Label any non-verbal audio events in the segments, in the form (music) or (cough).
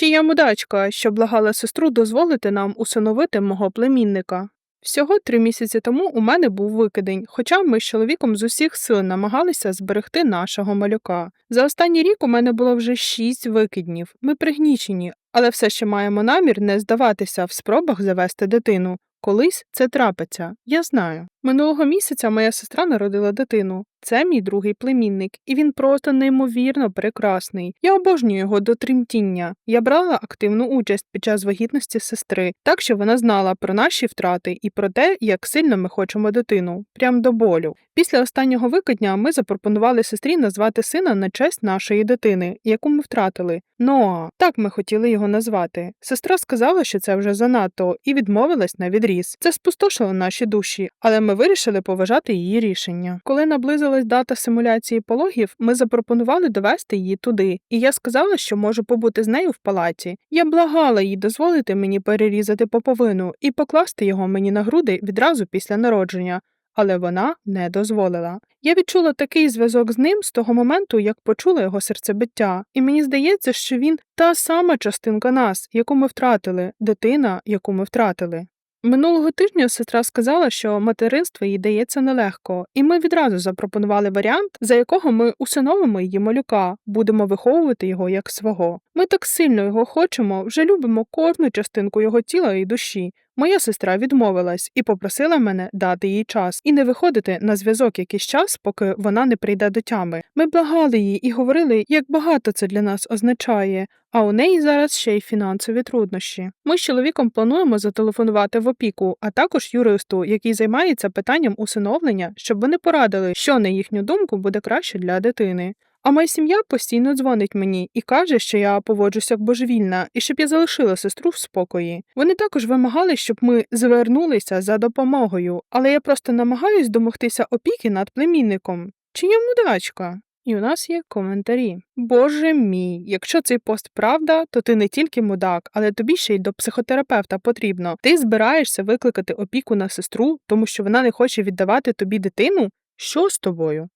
Чи я мудачка, що благала сестру дозволити нам усиновити мого племінника? Всього три місяці тому у мене був викидень, хоча ми з чоловіком з усіх сил намагалися зберегти нашого малюка. За останній рік у мене було вже шість викиднів. Ми пригнічені, але все ще маємо намір не здаватися в спробах завести дитину. Колись це трапиться, я знаю. Минулого місяця моя сестра народила дитину. Це мій другий племінник, і він просто неймовірно прекрасний. Я обожнюю його до тремтіння. Я брала активну участь під час вагітності сестри, так що вона знала про наші втрати і про те, як сильно ми хочемо дитину, прям до болю. Після останнього викидня ми запропонували сестрі назвати сина на честь нашої дитини, яку ми втратили. Ноа, так ми хотіли його назвати. Сестра сказала, що це вже занадто, і відмовилась на відріз. Це спустошило наші душі, але ми вирішили поважати її рішення. Коли наблизилась дата симуляції пологів, ми запропонували довести її туди, і я сказала, що можу побути з нею в палаті. Я благала їй дозволити мені перерізати поповину і покласти його мені на груди відразу після народження. Але вона не дозволила. Я відчула такий зв'язок з ним з того моменту, як почула його серцебиття, і мені здається, що він та сама частинка нас, яку ми втратили, дитина, яку ми втратили. Минулого тижня сестра сказала, що материнство їй дається нелегко, і ми відразу запропонували варіант, за якого ми усиновимо її малюка, будемо виховувати його як свого. Ми так сильно його хочемо, вже любимо кожну частинку його тіла і душі. Моя сестра відмовилась і попросила мене дати їй час і не виходити на зв'язок якийсь час, поки вона не прийде до тями. Ми благали її і говорили, як багато це для нас означає, а у неї зараз ще й фінансові труднощі. Ми з чоловіком плануємо зателефонувати в опіку, а також юристу, який займається питанням усиновлення, щоб вони порадили, що на їхню думку буде краще для дитини. А моя сім'я постійно дзвонить мені і каже, що я поводжуся як божевільна, і щоб я залишила сестру в спокої. Вони також вимагали, щоб ми звернулися за допомогою, але я просто намагаюсь домогтися опіки над племінником. Чи я мудачка? І у нас є коментарі. Боже мій, якщо цей пост правда, то ти не тільки мудак, але тобі ще й до психотерапевта потрібно. Ти збираєшся викликати опіку на сестру, тому що вона не хоче віддавати тобі дитину? Що з тобою?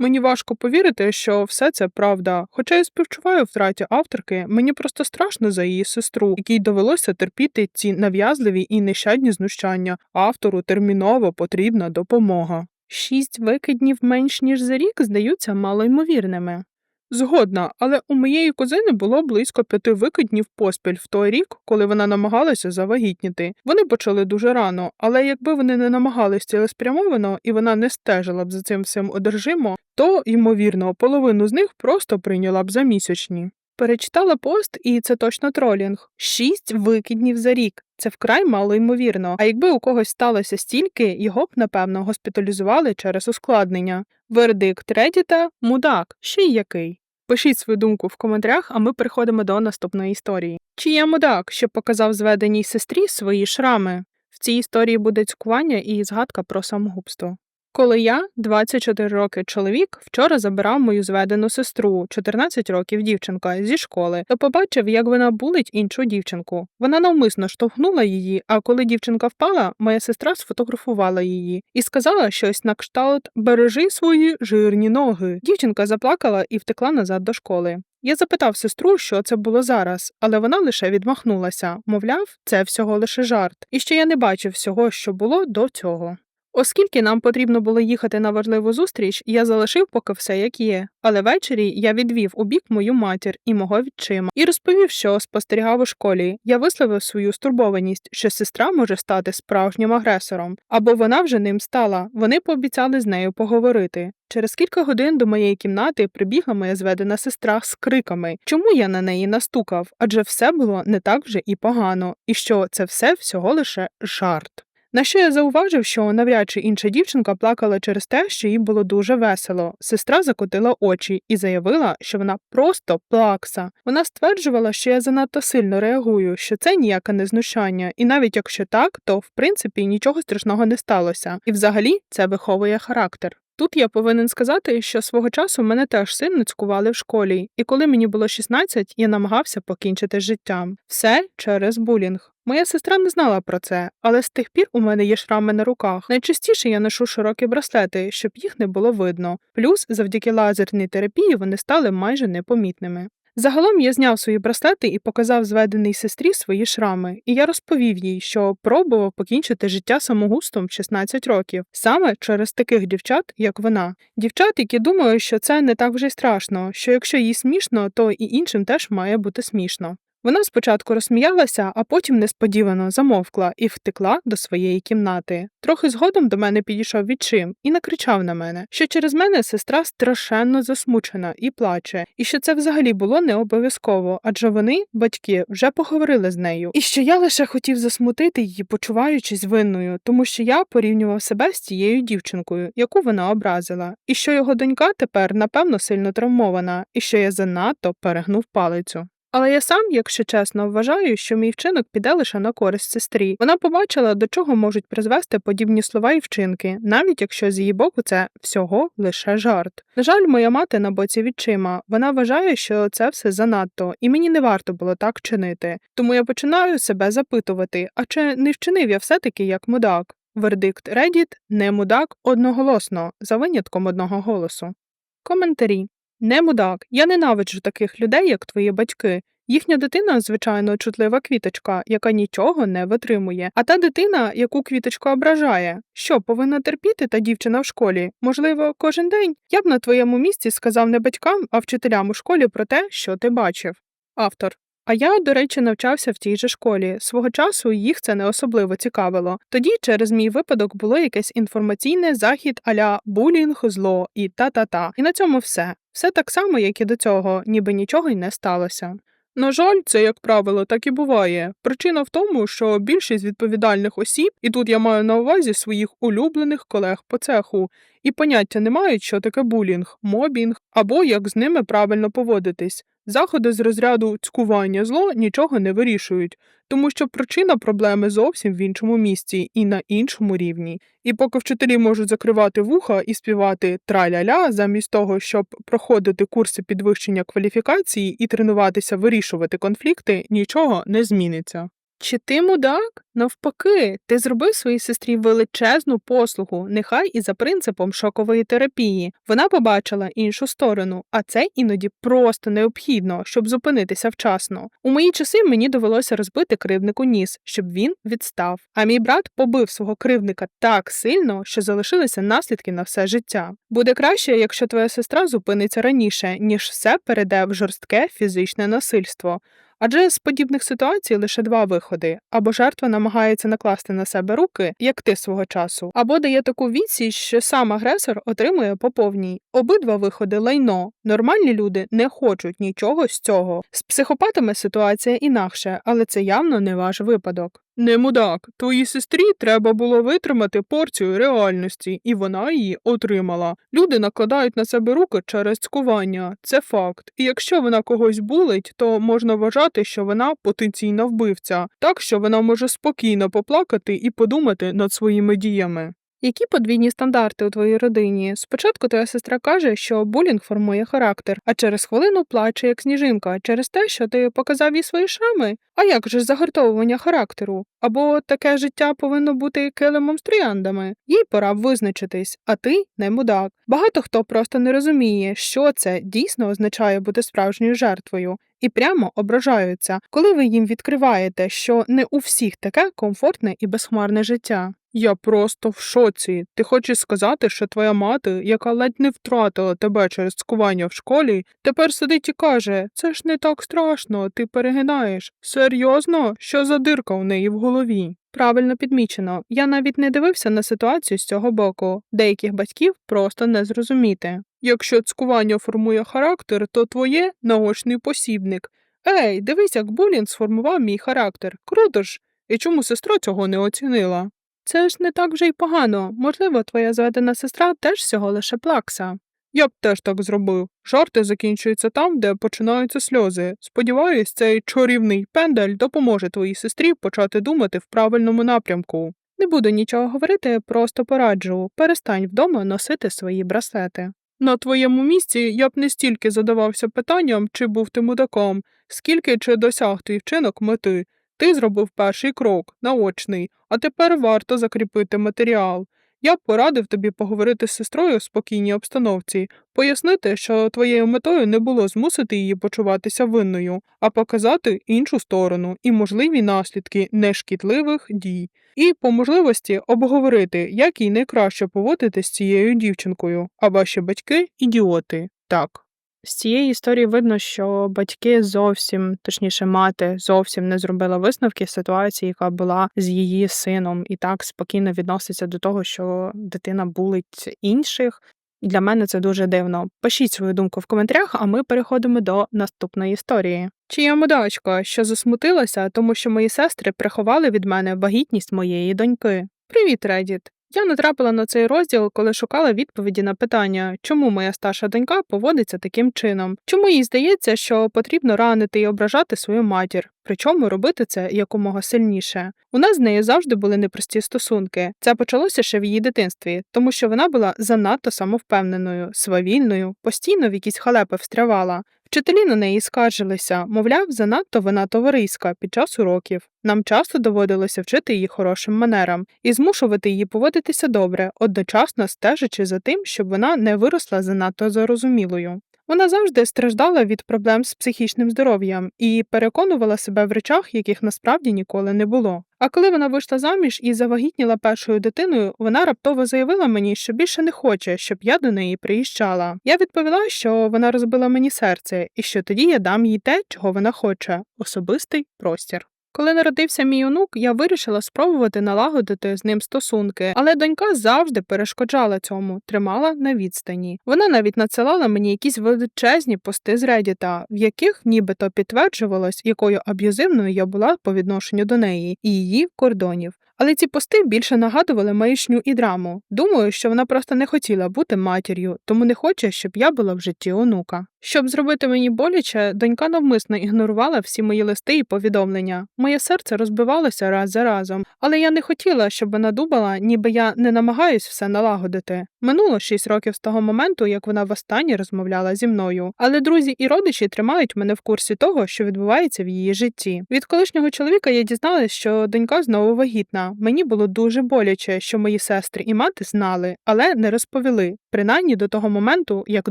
Мені важко повірити, що все це правда. Хоча я співчуваю втраті авторки, мені просто страшно за її сестру, якій довелося терпіти ці нав'язливі і нещадні знущання. Автору терміново потрібна допомога. Шість викиднів менш ніж за рік здаються малоймовірними. Згодна, але у моєї кузини було близько п'яти викиднів поспіль в той рік, коли вона намагалася завагітніти. Вони почали дуже рано, але якби вони не намагались цілеспрямовано і вона не стежила б за цим всім одержимо, то, ймовірно, половину з них просто прийняла б за місячні. Перечитала пост, і це точно тролінг. Шість викиднів за рік. Це вкрай мало ймовірно. А якби у когось сталося стільки, його б, напевно, госпіталізували через ускладнення. Вердикт Редіта – мудак, ще й який. Пишіть свою думку в коментарях, а ми переходимо до наступної історії. Чи є мудак, що показав зведеній сестрі свої шрами? В цій історії буде цькування і згадка про самогубство. Коли я, 24 роки чоловік, вчора забирав мою зведену сестру, 14 років дівчинка, зі школи, то побачив, як вона булить іншу дівчинку. Вона навмисно штовхнула її, а коли дівчинка впала, моя сестра сфотографувала її і сказала щось на кшталт Бережи свої жирні ноги. Дівчинка заплакала і втекла назад до школи. Я запитав сестру, що це було зараз, але вона лише відмахнулася, мовляв, це всього лише жарт, і що я не бачив всього, що було до цього. Оскільки нам потрібно було їхати на важливу зустріч, я залишив поки все як є. Але ввечері я відвів у бік мою матір і мого відчима і розповів, що спостерігав у школі. Я висловив свою стурбованість, що сестра може стати справжнім агресором, або вона вже ним стала. Вони пообіцяли з нею поговорити. Через кілька годин до моєї кімнати прибігла моя зведена сестра з криками, чому я на неї настукав, адже все було не так вже і погано, і що це все всього лише жарт. На що я зауважив, що навряд чи інша дівчинка плакала через те, що їй було дуже весело. Сестра закотила очі і заявила, що вона просто плакса. Вона стверджувала, що я занадто сильно реагую, що це ніяке не знущання, і навіть якщо так, то в принципі нічого страшного не сталося. І взагалі це виховує характер. Тут я повинен сказати, що свого часу мене теж сильно цькували в школі, і коли мені було 16, я намагався покінчити з життям. Все через булінг. Моя сестра не знала про це, але з тих пір у мене є шрами на руках. Найчастіше я ношу широкі браслети, щоб їх не було видно. Плюс, завдяки лазерній терапії, вони стали майже непомітними. Загалом я зняв свої браслети і показав зведеній сестрі свої шрами, і я розповів їй, що пробував покінчити життя самогустом в 16 років, саме через таких дівчат, як вона. Дівчат, які думають, що це не так вже й страшно, що якщо їй смішно, то і іншим теж має бути смішно. Вона спочатку розсміялася, а потім несподівано замовкла і втекла до своєї кімнати. Трохи згодом до мене підійшов відчим і накричав на мене, що через мене сестра страшенно засмучена і плаче, і що це взагалі було не обов'язково, адже вони, батьки, вже поговорили з нею, і що я лише хотів засмутити її, почуваючись винною, тому що я порівнював себе з тією дівчинкою, яку вона образила, і що його донька тепер напевно сильно травмована, і що я занадто перегнув палицю. Але я сам, якщо чесно, вважаю, що мій вчинок піде лише на користь сестрі. Вона побачила, до чого можуть призвести подібні слова і вчинки, навіть якщо з її боку це всього лише жарт. На жаль, моя мати на боці відчима. Вона вважає, що це все занадто, і мені не варто було так чинити. Тому я починаю себе запитувати: а чи не вчинив я все-таки як мудак? Вердикт Reddit – не мудак одноголосно, за винятком одного голосу. Коментарі. Не мудак. Я ненавиджу таких людей, як твої батьки. Їхня дитина, звичайно, чутлива квіточка, яка нічого не витримує. А та дитина, яку квіточка ображає, що повинна терпіти та дівчина в школі? Можливо, кожен день. Я б на твоєму місці сказав не батькам, а вчителям у школі про те, що ти бачив. Автор. А я, до речі, навчався в тій же школі. Свого часу їх це не особливо цікавило. Тоді через мій випадок було якесь інформаційне захід аля булінг, зло і та-та-та. І на цьому все. Все так само, як і до цього, ніби нічого й не сталося. На жаль, це, як правило, так і буває. Причина в тому, що більшість відповідальних осіб, і тут я маю на увазі своїх улюблених колег по цеху, і поняття не мають, що таке булінг, мобінг або як з ними правильно поводитись. Заходи з розряду цькування зло нічого не вирішують, тому що причина проблеми зовсім в іншому місці і на іншому рівні. І поки вчителі можуть закривати вуха і співати траля-ля, замість того, щоб проходити курси підвищення кваліфікації і тренуватися вирішувати конфлікти, нічого не зміниться. Чи ти мудак? Навпаки, ти зробив своїй сестрі величезну послугу, нехай і за принципом шокової терапії. Вона побачила іншу сторону, а це іноді просто необхідно, щоб зупинитися вчасно. У мої часи мені довелося розбити кривнику ніс, щоб він відстав. А мій брат побив свого кривника так сильно, що залишилися наслідки на все життя. Буде краще, якщо твоя сестра зупиниться раніше, ніж все перейде в жорстке фізичне насильство. Адже з подібних ситуацій лише два виходи: або жертва намагається накласти на себе руки, як ти свого часу, або дає таку відсіч, що сам агресор отримує по повній. Обидва виходи лайно. Нормальні люди не хочуть нічого з цього. З психопатами ситуація інакше, але це явно не ваш випадок. Не мудак, твоїй сестрі треба було витримати порцію реальності, і вона її отримала. Люди накладають на себе руки через цькування, це факт. І якщо вона когось булить, то можна вважати, що вона потенційна вбивця, так що вона може спокійно поплакати і подумати над своїми діями. Які подвійні стандарти у твоїй родині? Спочатку твоя сестра каже, що булінг формує характер, а через хвилину плаче як сніжинка через те, що ти показав їй свої шрами. А як же загартовування характеру? Або таке життя повинно бути килимом з трояндами? Їй пора визначитись, а ти не мудак. Багато хто просто не розуміє, що це дійсно означає бути справжньою жертвою. І прямо ображаються, коли ви їм відкриваєте, що не у всіх таке комфортне і безхмарне життя. Я просто в шоці. Ти хочеш сказати, що твоя мати, яка ледь не втратила тебе через цькування в школі, тепер сидить і каже: це ж не так страшно, ти перегинаєш. Серйозно, що за дирка у неї в голові? Правильно підмічено, я навіть не дивився на ситуацію з цього боку. Деяких батьків просто не зрозуміти. Якщо цькування формує характер, то твоє наочний посібник. Ей, дивись, як булінг сформував мій характер. Круто ж! І чому сестра цього не оцінила? Це ж не так вже й погано. Можливо, твоя зведена сестра теж всього лише плакса. Я б теж так зробив. Жарти закінчуються там, де починаються сльози. Сподіваюсь, цей чарівний пендель допоможе твоїй сестрі почати думати в правильному напрямку. Не буду нічого говорити, просто пораджу. Перестань вдома носити свої браслети. На твоєму місці я б не стільки задавався питанням, чи був ти мудаком, скільки чи досяг твій вчинок мети. Ти зробив перший крок, наочний, а тепер варто закріпити матеріал. Я б порадив тобі поговорити з сестрою в спокійній обстановці, пояснити, що твоєю метою не було змусити її почуватися винною, а показати іншу сторону і можливі наслідки нешкідливих дій. І по можливості обговорити, як їй найкраще поводитись з цією дівчинкою, а ваші батьки ідіоти. Так. З цієї історії видно, що батьки зовсім, точніше, мати зовсім не зробила висновки з ситуації, яка була з її сином, і так спокійно відноситься до того, що дитина булить інших. Для мене це дуже дивно. Пишіть свою думку в коментарях, а ми переходимо до наступної історії. Чия мудачка, що засмутилася, тому що мої сестри приховали від мене вагітність моєї доньки. Привіт, Reddit! Я натрапила на цей розділ, коли шукала відповіді на питання, чому моя старша донька поводиться таким чином, чому їй здається, що потрібно ранити і ображати свою матір, причому робити це якомога сильніше. У нас з нею завжди були непрості стосунки. Це почалося ще в її дитинстві, тому що вона була занадто самовпевненою, свавільною, постійно в якісь халепи встрявала. Вчителі на неї скаржилися, мовляв, занадто вона товариська під час уроків. Нам часто доводилося вчити її хорошим манерам і змушувати її поводитися добре, одночасно стежачи за тим, щоб вона не виросла занадто зарозумілою. Вона завжди страждала від проблем з психічним здоров'ям і переконувала себе в речах, яких насправді ніколи не було. А коли вона вийшла заміж і завагітніла першою дитиною, вона раптово заявила мені, що більше не хоче, щоб я до неї приїжджала. Я відповіла, що вона розбила мені серце, і що тоді я дам їй те, чого вона хоче особистий простір. Коли народився мій онук, я вирішила спробувати налагодити з ним стосунки, але донька завжди перешкоджала цьому, тримала на відстані. Вона навіть надсилала мені якісь величезні пости з Reddit, в яких нібито підтверджувалось, якою аб'юзивною я була по відношенню до неї і її кордонів. Але ці пости більше нагадували маячню і драму. Думаю, що вона просто не хотіла бути матір'ю, тому не хоче, щоб я була в житті онука. Щоб зробити мені боляче, донька навмисно ігнорувала всі мої листи і повідомлення. Моє серце розбивалося раз за разом, але я не хотіла, щоб вона думала, ніби я не намагаюсь все налагодити. Минуло шість років з того моменту, як вона востаннє розмовляла зі мною, але друзі і родичі тримають мене в курсі того, що відбувається в її житті. Від колишнього чоловіка я дізналась, що донька знову вагітна. Мені було дуже боляче, що мої сестри і мати знали, але не розповіли, принаймні до того моменту, як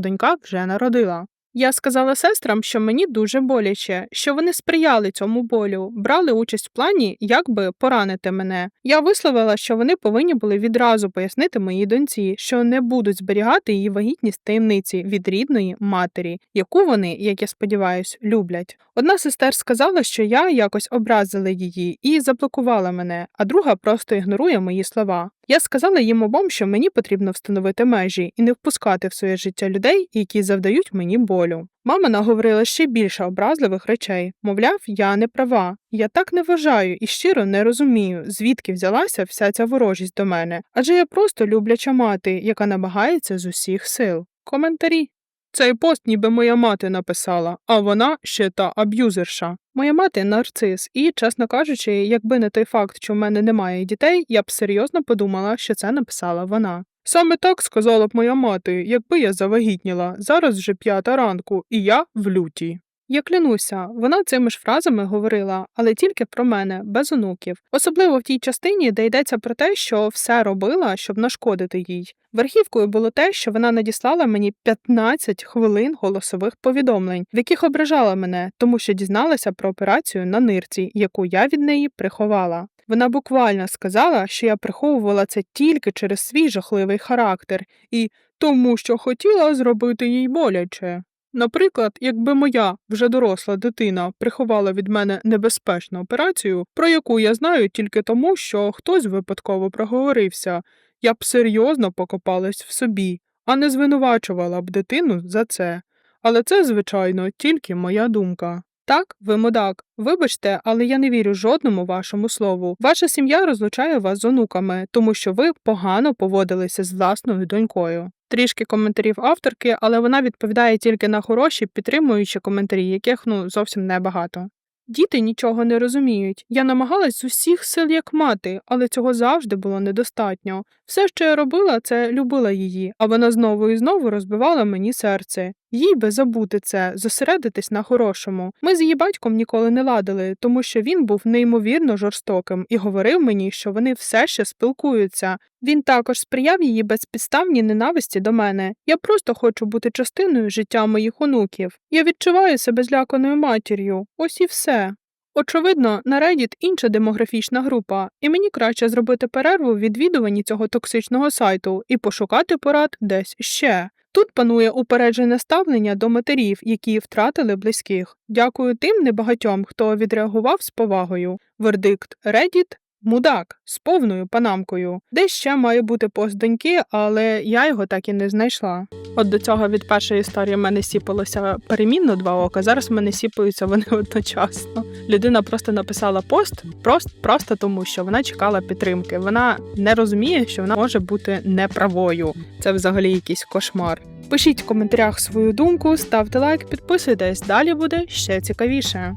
донька вже народила. Я сказала сестрам, що мені дуже боляче, що вони сприяли цьому болю, брали участь в плані, як би поранити мене. Я висловила, що вони повинні були відразу пояснити моїй доньці, що не будуть зберігати її вагітність таємниці від рідної матері, яку вони, як я сподіваюся, люблять. Одна сестер сказала, що я якось образила її і заблокувала мене, а друга просто ігнорує мої слова. Я сказала їм обом, що мені потрібно встановити межі і не впускати в своє життя людей, які завдають мені болю. Мама наговорила ще більше образливих речей мовляв, я не права. Я так не вважаю і щиро не розумію, звідки взялася вся ця ворожість до мене, адже я просто любляча мати, яка намагається з усіх сил. Коментарі. Цей пост ніби моя мати написала, а вона ще та аб'юзерша. Моя мати нарцис, і, чесно кажучи, якби не той факт, що в мене немає дітей, я б серйозно подумала, що це написала вона. Саме так сказала б моя мати, якби я завагітніла. Зараз вже п'ята ранку, і я в люті. Я клянуся, вона цими ж фразами говорила, але тільки про мене, без онуків, особливо в тій частині, де йдеться про те, що все робила, щоб нашкодити їй. Верхівкою було те, що вона надіслала мені 15 хвилин голосових повідомлень, в яких ображала мене, тому що дізналася про операцію на нирці, яку я від неї приховала. Вона буквально сказала, що я приховувала це тільки через свій жахливий характер і тому, що хотіла зробити їй боляче. Наприклад, якби моя вже доросла дитина приховала від мене небезпечну операцію, про яку я знаю тільки тому, що хтось випадково проговорився, я б серйозно покопалась в собі, а не звинувачувала б дитину за це. Але це, звичайно, тільки моя думка. Так, ви мудак. Вибачте, але я не вірю жодному вашому слову. Ваша сім'я розлучає вас з онуками, тому що ви погано поводилися з власною донькою. Трішки коментарів авторки, але вона відповідає тільки на хороші, підтримуючі коментарі, яких ну зовсім небагато. Діти нічого не розуміють. Я намагалась з усіх сил як мати, але цього завжди було недостатньо. Все, що я робила, це любила її, а вона знову і знову розбивала мені серце. Їй би забути це, зосередитись на хорошому. Ми з її батьком ніколи не ладили, тому що він був неймовірно жорстоким і говорив мені, що вони все ще спілкуються. Він також сприяв її безпідставній ненависті до мене. Я просто хочу бути частиною життя моїх онуків. Я відчуваю себе зляканою матір'ю. Ось і все. Очевидно, на Reddit інша демографічна група, і мені краще зробити перерву в відвідуванні цього токсичного сайту і пошукати порад десь ще. Тут панує упереджене ставлення до матерів, які втратили близьких. Дякую тим небагатьом, хто відреагував з повагою. Вердикт Reddit – мудак з повною панамкою. Десь ще має бути пост доньки, але я його так і не знайшла. От до цього від першої історії в мене сіпалося перемінно два ока. Зараз в мене сіпаються вони (laughs) одночасно. Людина просто написала пост, просто, просто тому, що вона чекала підтримки. Вона не розуміє, що вона може бути неправою. Це взагалі якийсь кошмар. Пишіть в коментарях свою думку, ставте лайк, підписуйтесь. Далі буде ще цікавіше.